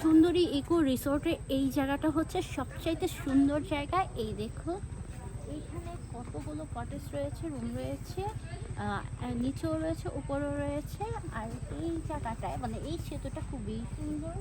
সুন্দরী ইকো রিসোর্টের এই জায়গাটা হচ্ছে সবচাইতে সুন্দর জায়গা। এই দেখো এইখানে কতগুলো কটেজ রয়েছে রুম রয়েছে নিচেও রয়েছে, উপরেও রয়েছে। আর এই জায়গাটায় মানে এই সেতুটা খুবই সুন্দর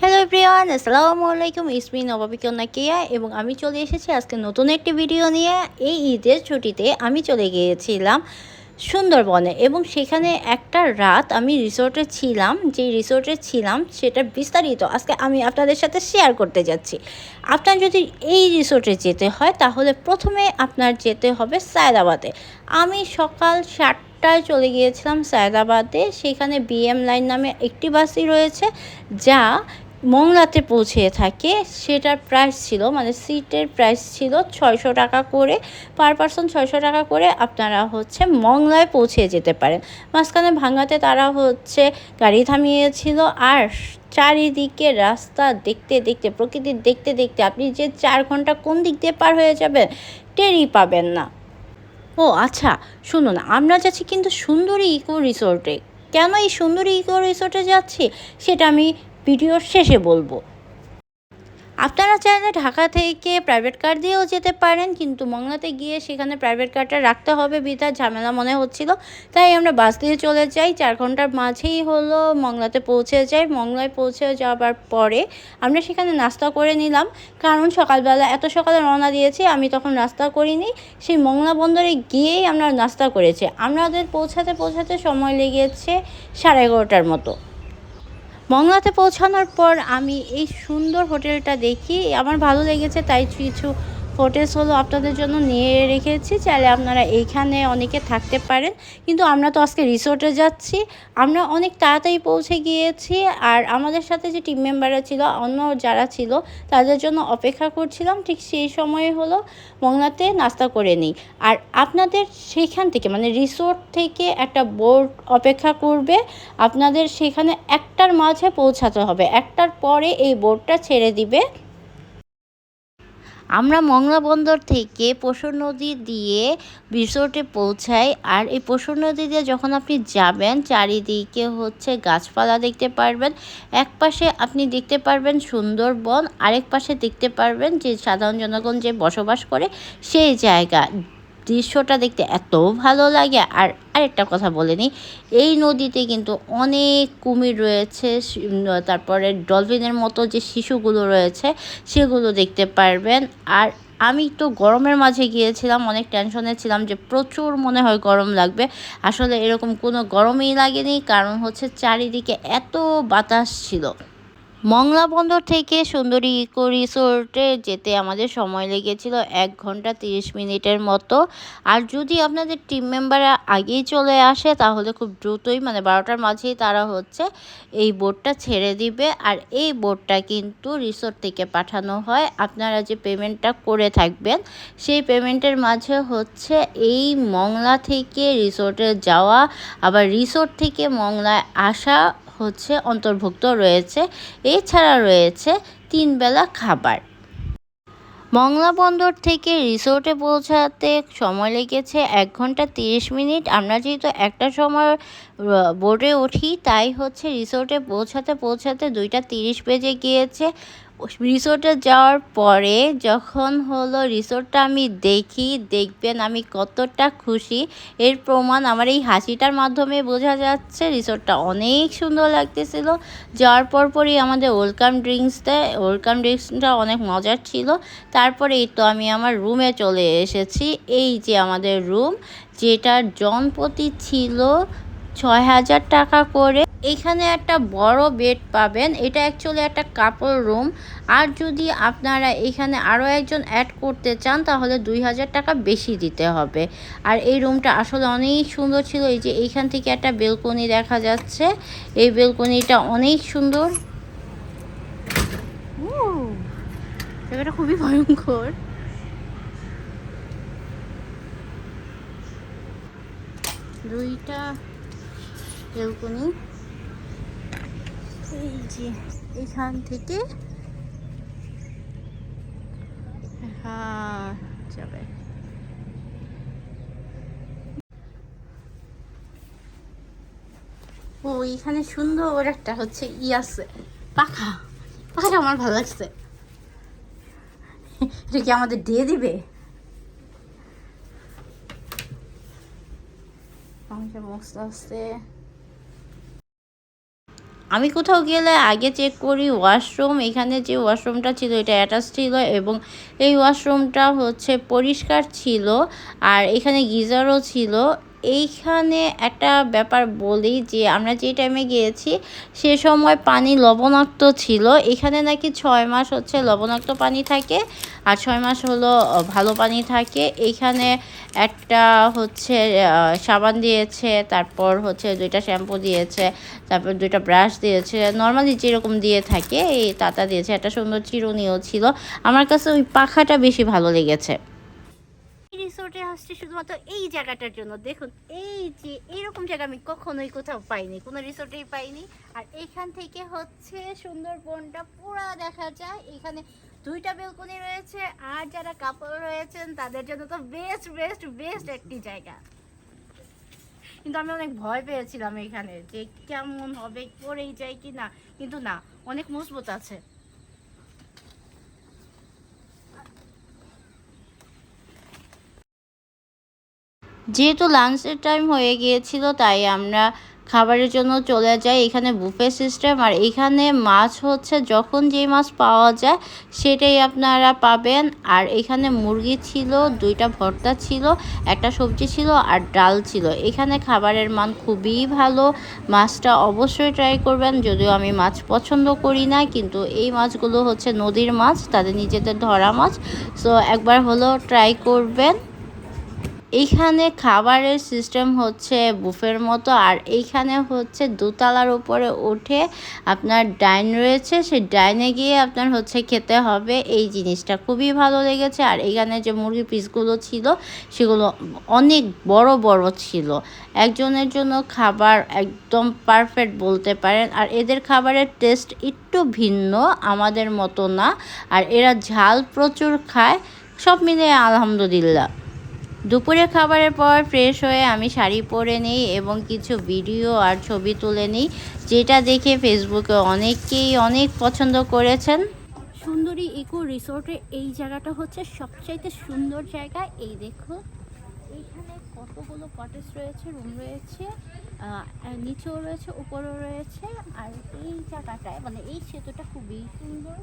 হ্যালো এভরিওয়ান আসসালামু আলাইকুম ইসমি নবাবিকন্যা কেয়া এবং আমি চলে এসেছি আজকে নতুন একটি ভিডিও নিয়ে। এই ঈদের ছুটিতে আমি চলে গিয়েছিলাম সুন্দরবনে, এবং সেখানে একটা রাত আমি রিসোর্টে ছিলাম। যে রিসোর্টে ছিলাম, সেটা বিস্তারিত আজকে আমি আপনাদের সাথে শেয়ার করতে যাচ্ছি। আপনার যদি এই রিসোর্টে যেতে হয়, তাহলে প্রথমে আপনার যেতে হবে সায়দাবাদে। আমি সকাল সাত আটটায় চলে গিয়েছিলাম সায়দাবাদে। সেখানে বিএম লাইন নামে একটি বাসই রয়েছে, যা মংলাতে পৌঁছে থাকে, সেটার প্রাইস ছিল মানে সিটের প্রাইস ছিল ছয়শো টাকা করে পার পারসন ছয়শো টাকা করে আপনারা হচ্ছে মংলায় পৌঁছে যেতে পারেন। মাঝখানে ভাঙাতে তারা হচ্ছে গাড়ি থামিয়েছিল, আর চারিদিকে রাস্তা দেখতে দেখতে, প্রকৃতি দেখতে দেখতে আপনি যে চার ঘণ্টা কোন দিক দিয়ে পার হয়ে যাবেন, টেরই পাবেন না। ও আচ্ছা শুনুন, আমরা যাচ্ছি কিন্তু সুন্দরী ইকো রিসোর্টে কেন এই সুন্দরী ইকো রিসোর্টে যাচ্ছি? সেটা আমি ভিডিওর শেষে বলব। আপনারা চাইলে ঢাকা থেকে প্রাইভেট কার দিয়েও যেতে পারেন, কিন্তু মংলাতে গিয়ে সেখানে প্রাইভেট কারটা রাখতে হবে বিধার ঝামেলা মনে হচ্ছিল। তাই আমরা বাস দিয়ে চলে যাই, চার ঘণ্টার মাঝেই হলো মংলাতে পৌঁছে যাই। মংলায় পৌঁছে যাওয়ার পরে আমরা সেখানে নাস্তা করে নিলাম। কারণ সকালবেলা এত সকালে রওনা দিয়েছি, আমি তখন নাস্তা করিনি। সেই মংলা বন্দরে গিয়েই আমরা নাস্তা করেছি। আমাদের পৌঁছাতে পৌঁছাতে সময় লেগেছে সাড়ে এগারোটার মতো। মংলাতে পৌঁছানোর পর আমি এই সুন্দর হোটেলটা দেখি। আমার ভালো লেগেছে তাই কিছু ফোটেজ হলো আপনাদের জন্য নিয়ে রেখেছি। চাইলে আপনারা এইখানে অনেকে থাকতে পারেন। কিন্তু আমরা তো আজকে রিসোর্টে যাচ্ছি। আমরা অনেক তাড়াতাড়ি পৌঁছে গিয়েছি। আর আমাদের সাথে যে টিম মেম্বাররা ছিল, অন্য যারা ছিল, তাদের জন্য অপেক্ষা করছিলাম। ঠিক সেই সময়ে হলো মংলাতে নাস্তা করে নিই। আর আপনাদের সেইখান থেকে মানে রিসোর্ট থেকে একটা বোর্ড অপেক্ষা করবে। আপনাদের সেখানে একটার মাঝে পৌঁছাতে হবে। একটার পরে এই বোর্ডটা ছেড়ে দিবে। আমরা মংলা বন্দর থেকে পশুর নদী দিয়ে রিসোর্টে পৌঁছাই আর এই পশুর নদী দিয়ে যখন আপনি যাবেন, চারিদিকে হচ্ছে গাছপালা দেখতে পারবেন। এক পাশে আপনি দেখতে পারবেন সুন্দরবন, আরেক পাশে দেখতে পারবেন যে সাধারণ জনগণ যে বসবাস করে সেই জায়গা। দৃশ্যটা দেখতে এত ভালো লাগে। আর আরেকটা কথা বলে নিই, এই নদীতে কিন্তু অনেক কুমির রয়েছে তারপরে ডলফিনের মতো যে শিশুগুলো রয়েছে, সেগুলো দেখতে পারবেন। আর আমি তো গরমের মাঝে গিয়েছিলাম, অনেক টেনশনে ছিলাম যে প্রচুর মনে হয় গরম লাগবে। আসলে এরকম কোনো গরমই লাগেনি, কারণ হচ্ছে চারিদিকে এত বাতাস ছিল। মংলা বন্দর থেকে সুন্দরী ইকো রিসোর্টে যেতে আমাদের সময় লেগেছিল এক ঘণ্টা তিরিশ মিনিটের মতো। আর যদি আপনাদের টিম মেম্বাররা আগেই চলে আসে, তাহলে খুব দ্রুতই মানে বারোটার মাঝেই তারা হচ্ছে এই বোটটা ছেড়ে দিবে। আর এই বোটটা কিন্তু রিসোর্ট থেকে পাঠানো হয়। আপনারা যে পেমেন্টটা করে থাকবেন, সেই পেমেন্টের মাঝে হচ্ছে এই মংলা থেকে রিসোর্টে যাওয়া, আবার রিসোর্ট থেকে মংলায় আসা হচ্ছে অন্তর্ভুক্ত রয়েছে। এছাড়া রয়েছে তিন বেলা খাবার। মংলা বন্দর থেকে রিসোর্টে পৌঁছাতে সময় লেগেছে এক ঘণ্টা তিরিশ মিনিট। আমরা যেহেতু একটা সময় বোর্ডে উঠি, তাই হচ্ছে রিসোর্টে পৌঁছাতে পৌঁছাতে দুইটা তিরিশ বেজে গিয়েছে। রিসোর্টে যাওয়ার পরে যখন হলো রিসোর্টটা আমি দেখি, দেখবেন আমি কতটা খুশি। এর প্রমাণ আমার এই হাসিটার মাধ্যমে বোঝা যাচ্ছে রিসোর্টটা অনেক সুন্দর লাগতেছিল। যাওয়ার পর পরই আমাদের ওয়েলকাম ড্রিঙ্কস দেয় ওয়েলকাম ড্রিঙ্কসটা অনেক মজার ছিল। তারপরে এই তো আমি আমার রুমে চলে এসেছি। এই যে আমাদের রুম, যেটার জনপ্রতি ছিল ছয় হাজার টাকা করে। এখানে একটা বড় বেড পাবেন। এটা অ্যাকচুয়ালি একটা কাপড় রুম আর যদি আপনারা এখানে আরও একজন অ্যাড করতে চান, তাহলে দুই হাজার টাকা বেশি দিতে হবে। আর এই রুমটা আসলে অনেক সুন্দর ছিল। এই যে এইখান থেকে একটা বেলকনি দেখা যাচ্ছে। এই বেলকনিটা অনেক সুন্দর। জায়গাটা খুবই ভয়ঙ্কর। দুইটা বেলকনি এই এখান থেকে যাবে। ও, এখানে সুন্দর একটা হচ্ছে ই আছে। পাখা। পাখাটা আমার ভালো লাগছে। এটা কি আমাদের দিয়ে দিবে? পাংশা মস্ত আছে। আমি কোথাও গেলে আগে চেক করি ওয়াশরুম এখানে যে ওয়াশরুমটা ছিল এটা অ্যাটাচ ছিল এবং এই ওয়াশরুমটা হচ্ছে পরিষ্কার ছিল আর এখানে গিজারও ছিল এইখানে একটা ব্যাপার বলি যে, আমরা যে টাইমে গিয়েছি, সে সময় পানি লবণাক্ত ছিল। এখানে নাকি ছয় মাস হচ্ছে লবণাক্ত পানি থাকে, আর ছয় মাস হলো ভালো পানি থাকে। এইখানে একটা হচ্ছে সাবান দিয়েছে, তারপর হচ্ছে দুইটা শ্যাম্পু দিয়েছে, তারপর দুইটা ব্রাশ দিয়েছে। নর্মালি যেরকম দিয়ে থাকে, এই তাতা দিয়েছে। একটা সুন্দর চিরুনিও ছিল। আমার কাছে ওই পাখাটা বেশি ভালো লেগেছে। রিসোর্টে আসছে শুধুমাত্র এই জায়গাটার জন্য। দেখুন, এই যে এরকম জায়গা আমি কখনোই কোথাও পাইনি, কোনো রিসোর্টেই পাইনি। আর এখান থেকে হচ্ছে সুন্দরবনটা পুরা দেখা যায়। এখানে দুইটা বেলকনি রয়েছে, আর যারা কাপড় রয়েছেন, তাদের জন্য তো বেস্ট বেস্ট বেস্ট একটি জায়গা। কিন্তু আমি অনেক ভয় পেয়েছিলাম এখানে যে কেমন হবে, পড়েই যায় কি না কিন্তু না, অনেক মজবুত আছে। যেহেতু লাঞ্চের টাইম হয়ে গিয়েছিল, তাই আমরা খাবারের জন্য চলে যাই এখানে বুফে সিস্টেম। আর এখানে মাছ হচ্ছে, যখন যেই মাছ পাওয়া যায় সেটাই আপনারা পাবেন। আর এখানে মুরগি ছিল, দুইটা ভর্তা ছিল, একটা সবজি ছিল আর ডাল ছিল। এখানে খাবারের মান খুবই ভালো। মাছটা অবশ্যই ট্রাই করবেন। যদিও আমি মাছ পছন্দ করি না, কিন্তু এই মাছগুলো হচ্ছে নদীর মাছ, তাদের নিজেদের ধরা মাছ। সো একবার হলো ট্রাই করবেন। এইখানে খাবারের সিস্টেম হচ্ছে বুফের মতো, আর এইখানে হচ্ছে দোতলার উপরে উঠে আপনার ডাইন রয়েছে, সেই ডাইনে গিয়ে আপনার হচ্ছে খেতে হবে। এই জিনিসটা খুবই ভালো লেগেছে, আর এইখানে যে মুরগি পিসগুলো ছিল, সেগুলো অনেক বড় বড় ছিল। একজনের জন্য খাবার একদম পারফেক্ট বলতে পারেন, আর এদের খাবারের টেস্ট একটু ভিন্ন, আমাদের মতো না। আর এরা ঝাল প্রচুর খায়, সব মিলিয়ে আলহামদুলিল্লাহ। দুপুরে খাবারের পর ফ্রেশ হয়ে আমি শাড়ি পরে নিই এবং কিছু ভিডিও আর ছবি তুলে নিই, যেটা দেখে ফেসবুকে অনেকেই অনেক পছন্দ করেছেন। সুন্দরী ইকো রিসোর্টে এই জায়গাটা হচ্ছে সবচাইতে সুন্দর জায়গা। এই দেখো এইখানে কতগুলো কটেজ রয়েছে রুম রয়েছে নিচেও রয়েছে, উপরেও রয়েছে, আর এই জায়গাটায় মানে এই সেতুটা খুবই সুন্দর।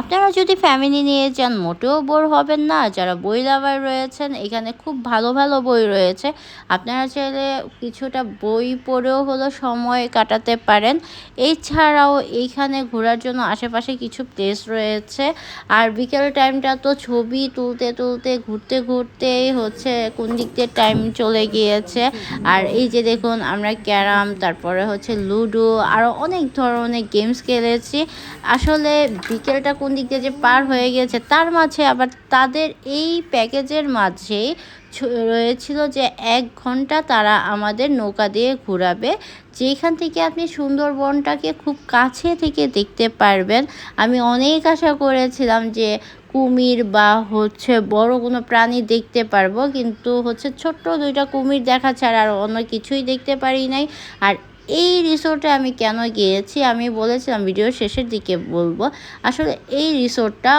আপনারা যদি ফ্যামিলি নিয়ে যান, মোটেও বোর হবেন না। যারা বই লাভার রয়েছেন, এখানে খুব ভালো ভালো বই রয়েছে। আপনারা চাইলে কিছুটা বই পড়েও হলো সময় কাটাতে পারেন। এছাড়াও এইখানে ঘোরার জন্য আশেপাশে কিছু প্লেস রয়েছে। আর বিকেল টাইমটা তো ছবি তুলতে তুলতে, ঘুরতে, ঘুরতেই হচ্ছে কোন দিক দিয়ে টাইম চলে গিয়েছে। আর এই যে দেখুন, আমরা ক্যারাম, তারপরে হচ্ছে লুডো আরও অনেক ধরনের গেমস খেলেছি। আসলে বিকেলটা কোন দিক দিয়ে যে পার হয়ে গেছে তার মাঝে আবার তাদের এই প্যাকেজের মাঝেই রয়েছিল যে এক ঘণ্টা তারা আমাদের নৌকা দিয়ে ঘোরাবে। যেখান থেকে আপনি সুন্দরবনটাকে খুব কাছে থেকে দেখতে পারবেন, আমি অনেক আশা করেছিলাম যে কুমির বা হচ্ছে বড় কোনো প্রাণী দেখতে পারব, কিন্তু হচ্ছে ছোট্ট দুইটা কুমির দেখা ছাড়া আর অন্য কিছুই দেখতে পারি নাই। আর এই রিসোর্টে আমি কেন গিয়েছি? আমি বলেছিলাম ভিডিওর শেষের দিকে বলব। আসলে এই রিসোর্টটা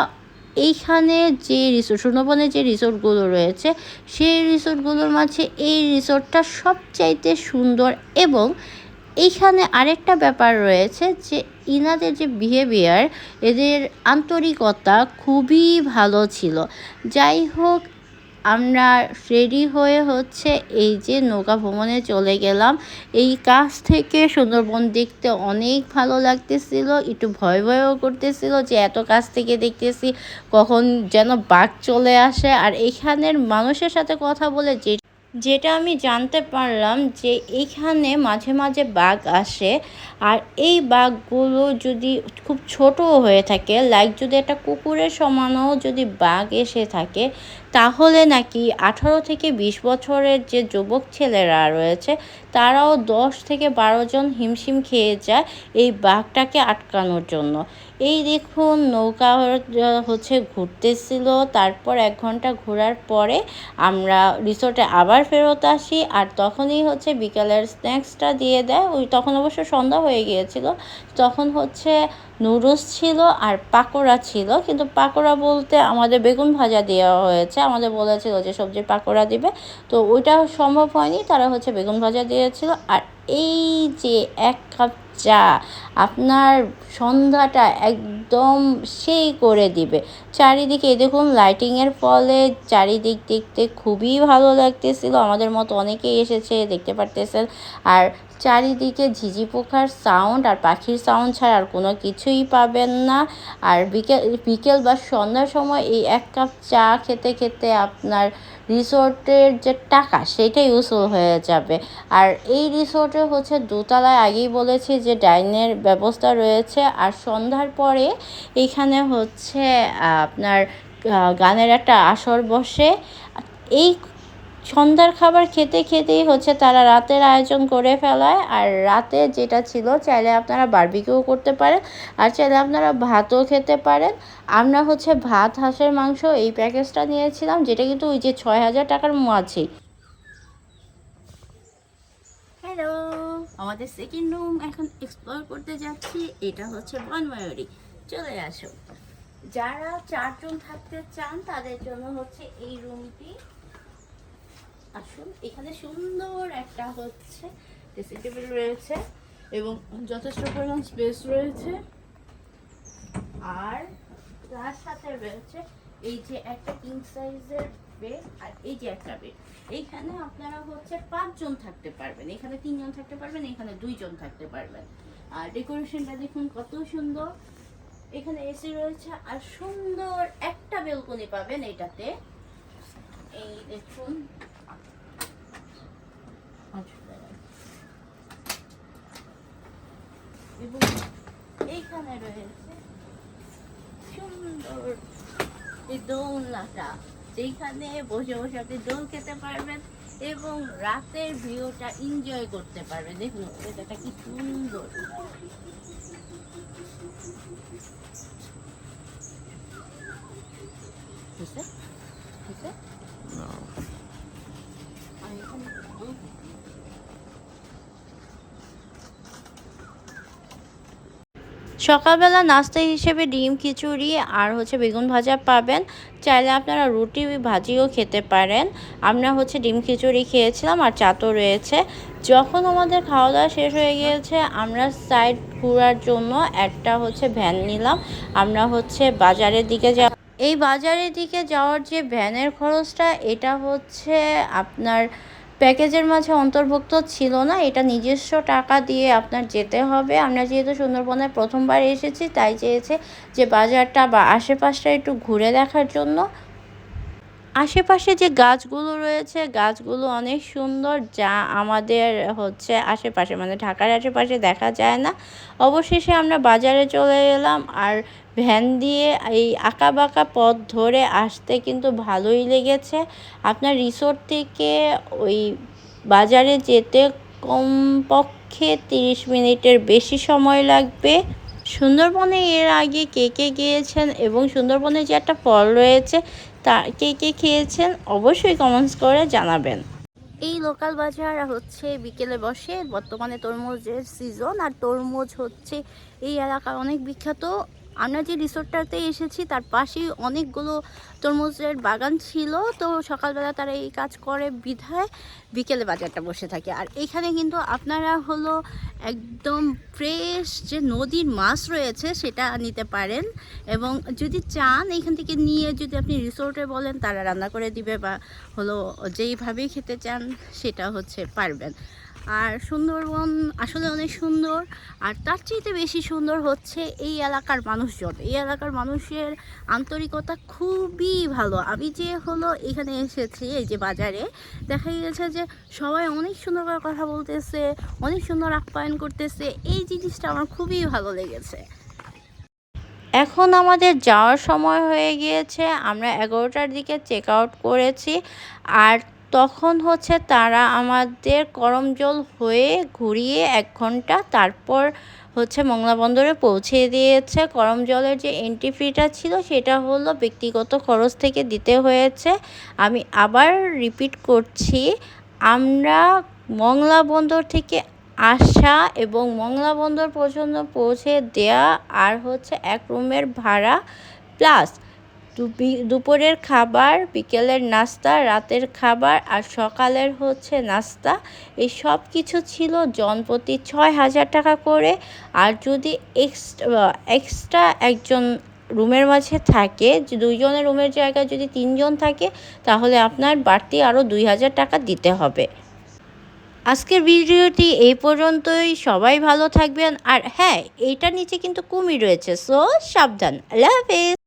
এইখানে যে রিসোর্ট সুন্দরবনে যে রিসোর্টগুলো রয়েছে, সেই রিসোর্টগুলোর মাঝে এই রিসোর্টটা সবচাইতে সুন্দর এবং এইখানে আরেকটা ব্যাপার রয়েছে যে ইনাদের যে বিহেভিয়ার এদের আন্তরিকতা খুবই ভালো ছিল। যাই হোক আমরা রেডি হয়ে হচ্ছে এই যে নৌকা ভ্রমণে চলে গেলাম। এই কাছ থেকে সুন্দরবন দেখতে অনেক ভালো লাগতেছিল, একটু ভয় ভয়ও করতেছিল যে এত কাছ থেকে দেখতেছি কখন যেন বাঘ চলে আসে। আর এখানের মানুষের সাথে কথা বলে যে যেটা আমি জানতে পারলাম যে এইখানে মাঝে মাঝে বাঘ আসে। আর এই বাঘগুলো যদি খুব ছোট হয়ে থাকে লাইক যদি একটা কুকুরের সমানও যদি বাঘ এসে থাকে তাহলে নাকি আঠারো থেকে বিশ বছরের যে যুবক ছেলেরা রয়েছে, তারাও দশ থেকে বারো জন হিমশিম খেয়ে যায় এই বাঘটাকে আটকানোর জন্য। এই দেখুন, নৌকা হচ্ছে ঘুরতেছিল, তারপর এক ঘণ্টা ঘোরার পরে আমরা রিসোর্টে আবার ফেরত আসি আর তখনই হচ্ছে বিকালের স্ন্যাক্সটা দিয়ে দেয়। ওই তখন অবশ্য সন্ধ্যা হয়ে গিয়েছিল তখন হচ্ছে নুডলস ছিল আর পাকোড়া ছিল, কিন্তু পাকোড়া বলতে আমাদের বেগুন ভাজা দেওয়া হয়েছে। আমাদের বলেছিল যে সবজির পাকোড়া দিবে। তো ওইটা সম্ভব হয়নি, তারা হচ্ছে বেগুন ভাজা দিয়েছিল। আর এই যে এক কাপ চা আপনার সন্ধ্যাটা একদম সেই করে দিবে। চারিদিকে দেখুন লাইটিংয়ের ফলে চারিদিক দেখতে খুবই ভালো লাগতেছিল। আমাদের মতো অনেকেই এসেছে, দেখতে পারতেছেন। আর চারিদিকে ঝিঝি পোকার সাউন্ড আর পাখির সাউন্ড ছাড়া আর কোনো কিছুই পাবেন না। আর বিকেল বিকেল বা সন্ধ্যার সময় এই এক কাপ চা খেতে খেতে আপনার রিসোর্টের যে টাকা সেটাই উসুল হয়ে যাবে। আর এই রিসোর্টে হচ্ছে দোতলায় আগেই বলেছি যে ডাইনের ব্যবস্থা রয়েছে। আর সন্ধ্যার পরে এখানে হচ্ছে আপনার গানের একটা আসর বসে। এই সন্ধ্যার খাবার খেতে খেতেই হচ্ছে তারা রাতের আয়োজন করে ফেলায়। আর রাতে যেটা ছিল, চাইলে আপনারা বারবিকিউ করতে পারেন, আর চাইলে আপনারা ভাতও খেতে পারেন। আমরা হচ্ছে ভাত, হাঁসের মাংস এই প্যাকেজটা নিয়েছিলাম, যেটা কিন্তু ওই যে ছয় হাজার টাকার মাঝেই হ্যালো আমাদের সেকেন্ড রুম এখন এক্সপ্লোর করতে যাচ্ছি, এটা হচ্ছে বনময়ূরী চলে আসো। যারা চারজন থাকতে চান, তাদের জন্য হচ্ছে এই রুমটি আসুন। এখানে সুন্দর একটা হচ্ছে ড্রেসিং টেবিল রয়েছে এবং যথেষ্ট পরিমাণ স্পেস রয়েছে। আর তার সাথে রয়েছে এই যে একটা কিং সাইজের বেড আর এই যে একটা বেড এইখানে আপনারা হচ্ছে পাঁচজন থাকতে পারবেন। এখানে তিনজন থাকতে পারবেন, এখানে দুইজন থাকতে পারবেন। আর ডেকোরেশনটা দেখুন কত সুন্দর। এখানে এসি রয়েছে আর সুন্দর একটা বেলকনি পাবেন এটাতে। এই দেখুন। এবং এইখানে রয়েছে সুন্দর এই দোলনাটা। যেখানে বসে বসে আপনি দোল খেতে পারবেন এবং রাতের ভিউটা এনজয় করতে পারবেন। দেখুন এটা কি সুন্দর। বুঝছে বুঝছে আমি এখানে সকালবেলা নাস্তা হিসেবে ডিম, খিচুড়ি আর হচ্ছে বেগুন ভাজা পাবেন। চাইলে আপনারা রুটি, ভাজিও খেতে পারেন। আমরা হচ্ছে ডিম, খিচুড়ি খেয়েছিলাম আর চা তো রয়েছে। যখন আমাদের খাওয়া দাওয়া শেষ হয়ে গিয়েছে, আমরা সাইড ঘোরার জন্য একটা হচ্ছে ভ্যান নিলাম। আমরা হচ্ছে বাজারের দিকে যা এই বাজারের দিকে যাওয়ার যে ভ্যানের খরচটা, এটা হচ্ছে আপনার প্যাকেজের মাঝে অন্তর্ভুক্ত ছিল না, এটা নিজস্ব টাকা দিয়ে আপনার যেতে হবে। আমরা যেহেতু সুন্দরবনে প্রথমবার এসেছি, তাই চেয়েছে যে বাজারটা বা আশেপাশটা একটু ঘুরে দেখার জন্য। আশেপাশে যে গাছগুলো রয়েছে, গাছগুলো অনেক সুন্দর যা আমাদের হচ্ছে আশেপাশে মানে ঢাকার আশেপাশে দেখা যায় না। অবশেষে আমরা বাজারে চলে এলাম আর ভ্যান দিয়ে এই আঁকা বাঁকা পথ ধরে আসতে কিন্তু ভালোই লেগেছে। আপনার রিসোর্ট থেকে ওই বাজারে যেতে কমপক্ষে তিরিশ মিনিটের বেশি সময় লাগবে। সুন্দরবনে এর আগে কে কে গিয়েছেন এবং সুন্দরবনে যে একটা ফল রয়েছে তা কে কে খেয়েছেন অবশ্যই কমেন্টস করে জানাবেন। এই লোকাল বাজার হচ্ছে বিকেলে বসে, বর্তমানে তরমুজের সিজন আর তরমুজ হচ্ছে এই এলাকার অনেক বিখ্যাত আমরা যে রিসোর্টটাতে এসেছি, তার পাশেই অনেকগুলো তরমুজের বাগান ছিল। তো সকালবেলা তারা এই কাজ করে বিধায় বিকেলে বাজারটা বসে থাকে। আর এখানে কিন্তু আপনারা হলো একদম ফ্রেশ যে নদীর মাছ রয়েছে, সেটা নিতে পারেন। এবং যদি চান এখান থেকে নিয়ে যদি আপনি রিসোর্টে বলেন, তারা রান্না করে দিবে বা হলো যেইভাবেই খেতে চান, সেটা হচ্ছে পারবেন। আর সুন্দরবন আসলে অনেক সুন্দর, আর তার চাইতে বেশি সুন্দর হচ্ছে এই এলাকার মানুষজন। এই এলাকার মানুষের আন্তরিকতা খুবই ভালো। আমি যে হলো এখানে এসেছি, এই যে বাজারে, দেখা গেছে যে সবাই অনেক সুন্দর করে কথা বলতেছে, অনেক সুন্দর আপ্যায়ন করতেছে। এই জিনিসটা আমার খুবই ভালো লেগেছে। এখন আমাদের যাওয়ার সময় হয়ে গিয়েছে। আমরা এগারোটার দিকে চেক আউট করেছি। আর তখন হচ্ছে তারা আমাদের করমজল হয়ে ঘুরিয়ে এক ঘণ্টা তারপর হচ্ছে মংলা বন্দরে পৌঁছে দিয়েছে। করমজলের যে এন্ট্রি ফিটা ছিল সেটা হলো ব্যক্তিগত খরচ থেকে দিতে হয়েছে। আমি আবার রিপিট করছি, আমরা মংলা বন্দর থেকে আসা এবং মংলা বন্দর পর্যন্ত পৌঁছে দেয়া আর হচ্ছে এক রুমের ভাড়া প্লাস দুপুরের খাবার, বিকেলের নাস্তা, রাতের খাবার আর সকালের হচ্ছে নাস্তা। এই সব কিছু ছিল জনপ্রতি ছয় হাজার টাকা করে। আর যদি এক্সট্রা এক্সট্রা একজন রুমের মাঝে থাকে দুইজনের রুমের জায়গায় যদি তিনজন থাকে, তাহলে আপনার বাড়তি আরও দুই হাজার টাকা দিতে হবে। আজকের ভিডিওটি এই পর্যন্তই। সবাই ভালো থাকবেন। আর হ্যাঁ এইটার নিচে কিন্তু কুমির রয়েছে সো সাবধান। আল্লাহ হাফেজ।